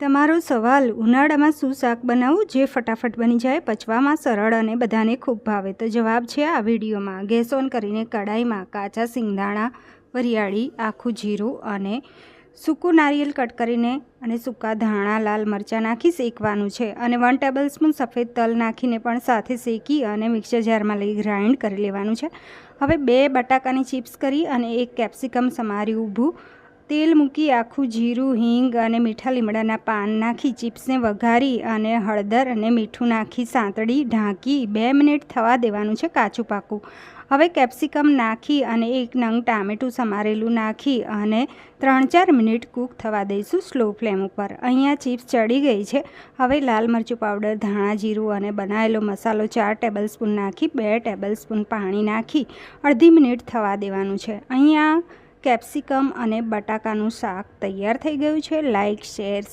તમારો સવાલ ઉનાળામાં શું શાક બનાવવું જે ફટાફટ બની જાય, પચવામાં સરળ અને બધાને ખૂબ ભાવે તો જવાબ છે આ વિડીયોમાં. ગેસ ઓન કરીને કડાઈમાં કાચા સિંગદાણા, વરિયાળી, આખું જીરું અને સૂકું નારિયેલ કટ કરીને અને સૂકા ધાણા, લાલ મરચાં નાખી શેકવાનું છે અને વન ટેબલ સ્પૂન સફેદ તલ નાખીને પણ સાથે શેકી અને મિક્સર જારમાં લઈ ગ્રાઇન્ડ કરી લેવાનું છે. હવે બે બટાકાની ચિપ્સ કરી અને એક કેપ્સિકમ સમારી ઊભું તેલ મૂકી આખું જીરું, હિંગ અને મીઠા લીમડાના પાન નાખી, ચિપ્સને વઘારી અને હળદર અને મીઠું નાખી, સાંતળી, ઢાંકી બે મિનિટ થવા દેવાનું છે કાચું પાકું. હવે કેપ્સિકમ નાખી અને એક નંગ ટામેટું સમારેલું નાખી અને ત્રણ ચાર મિનિટ કૂક થવા દઈશું સ્લો ફ્લેમ ઉપર. અહીંયા ચિપ્સ ચડી ગઈ છે. હવે લાલ મરચું પાવડર, ધાણા જીરું અને બનાવેલો મસાલો ચાર ટેબલ સ્પૂન નાખી, બે ટેબલ સ્પૂન પાણી નાખી અડધી મિનિટ થવા દેવાનું છે. અહીંયા કેપ્સિકમ અને બટાકાનું શાક તૈયાર થઈ ગયું છે. Like share